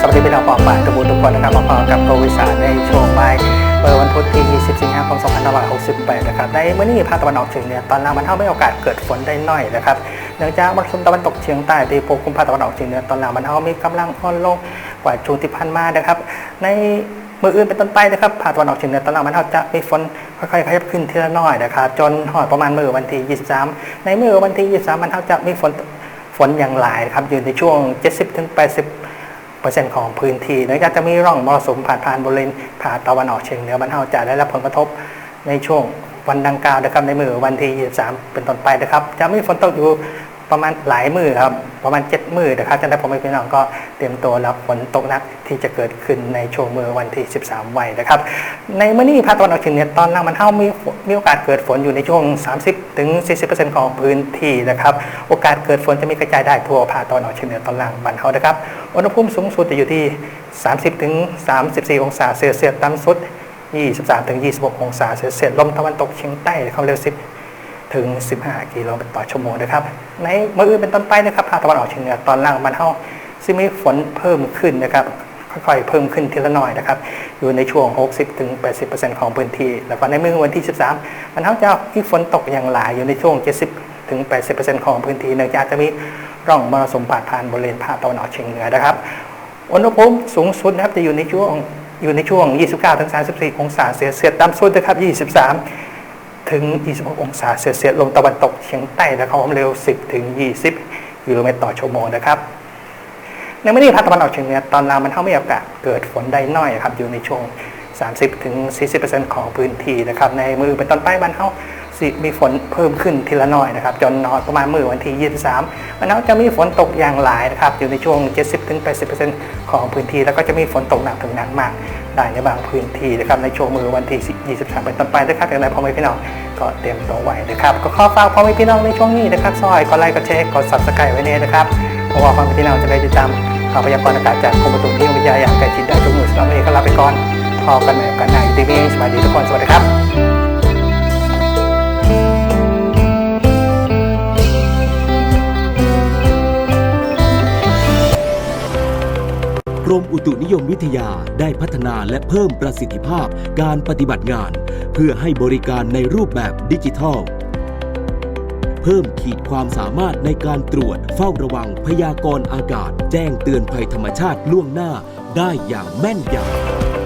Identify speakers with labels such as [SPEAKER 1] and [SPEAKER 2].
[SPEAKER 1] สวัสดีพี่น้อกปากกระบุทุกคนนะครับมาพร้อมกับโปรวิสาในช่วงบ่ายเปิดวันพุธที่ 20 สิงหาคม 2568 นะครับ ในเมื้อนี้ภาคตะวันออกเฉียงเหนือตอนล่างมันเท่าไม่โอกาสเกิดฝนได้น้อยนะครับ เนื่องจากมรสุมตะวันตกเฉียงใต้ที่ปกคลุมภาคตะวันออกเฉียงเหนือตอนล่างมันเท่ามีกำลังอ่อนลงกว่าช่วงที่ผ่านมานะครับ ในมื่ออื่นเป็นต้นไปนะครับภาคตะวันออกเฉียงเหนือตอนล่างมันเท่าจะมีฝนค่อยๆขยับขึ้นทีละน้อยนะครับ จนหอดประมาณมือวันที่ 23 ในมือวันที่ 23 มันเท่าจะมีฝนฝนอย่างหลายนะครับอยู่ในช่วง 70-80 เปอร์เซ็นต์ของพื้นที่เนื่องจากจะมีร่องมรสุมผ่านผ่านบริเวณผ่าตะวันออกเฉียงเหนือบ้านเฮาจะได้รับผลกระทบในช่วงวันดังกล่าวนะครับในมือวันที่ 23 เป็นต้นไปนะครับ จะมีฝนตกอยู่ ประมาณหลายมือครับ ประมาณ7มือนะครับจะได้ผมพี่น้องก็เตรียมตัวรับฝนตกหนักที่จะเกิดขึ้นในช่วงมือวันที่ 13ว้นนะครับ ในมื้อนี้ภาคตะวันออกเฉียงเหนือตอนล่างมันเท่ามีมีโอกาสเกิดฝนอยู่ในช่วง 30ถึง40%ของพื้นที่นะครับ โอกาสเกิดฝนจะมีกระจายได้ทั่วภาคตะวันออกเฉียงเหนือตอนล่างบ้านเฮานะครับ อุณหภูมิสูงสุดจะอยู่ที่ 30ถึง34 องศาเซลเซียส ต่ำสุด 23ถึง26 องศาเซลเซียส ลมตะวันตกเฉียงใต้ความเร็ว 10 ถึง 15 กิโลเมตรต่อชั่วโมงนะครับ ในมืออื่นเป็นต้นไปนะครับภาคตะวันออกเฉียงเหนือตอนล่างบ้านเฮาซึ่งมีฝนเพิ่มขึ้นนะครับค่อยๆเพิ่มขึ้นทีละหน่อยนะครับ อยู่ในช่วง 60-80%ของพื้นที่ แล้วก็ในมือวันที่ 13 มันเท่าจะมีฝนตกอย่างหลายอยู่ในช่วง 70-80%ของพื้นที่เนื่องจากจะมีร่องมรสุมผ่านผ่านบริเวณภาคตะวันออกเฉียงเหนือนะครับ อุณหภูมิสูงสุดนะครับจะอยู่ในช่วงอยู่ในช่วง 29-34 องศาเซลเซียสต่ำสุดนะครับ 23 ถึง 26 องศาเซลเซียสลมตะวันตกเฉียงใต้และความเร็ว 10 ถึง 20 กิโลเมตรต่อชั่วโมงนะครับในมื่อนี้ภาคตะวันออกเฉียงเหนือตอนล่างมันเท่าไมีโอกาสเกิดฝนได้น้อยครับอยู่ในช่วง 30 ถึง 40%ของพื้นที่นะครับในมือเป็นต้นไปมันเท่าสิมีฝนเพิ่มขึ้นทีละน้อยนะครับ จนนอนประมาณมือวันที่ 23มันเท่าจะมีฝนตกอย่างหลายนะครับ อยู่ในช่วง 70ถึง80%ของพื้นที่ แล้วก็จะมีฝนตกหนักถึงหนักมาก ได้ในบางพื้นที่นะครับ ในช่วงมือวันที่ 23 เป็นต้นไปนะครับอย่างไรพ่อแม่พี่น้อง ก็เตรียมตัวไว้นะครับก็ขอฝากพ่อแม่พี่น้องในช่วงนี้นะครับซอยกดไลค์กดแชร์กด subscribe ไว้เนี่ยนะครับเพราะว่าพ่อแม่พี่น้องจะได้ติดตามข่าวพยากรณ์อากาศจากกรมอุตุนิยมวิทยาอย่างใกล้ชิดได้ทุกมือสำหรับวันนี้ก็ลาไปก่อนพอกันใหม่กันในทีวีสวัสดีทุกคนสวัสดีครับ
[SPEAKER 2] กรมอุตุนิยมวิทยาได้พัฒนาและเพิ่มประสิทธิภาพการปฏิบัติงาน เพื่อให้บริการในรูปแบบดิจิทัล เพิ่มขีดความสามารถในการตรวจเฝ้าระวังพยากรณ์อากาศ แจ้งเตือนภัยธรรมชาติล่วงหน้าได้อย่างแม่นยำ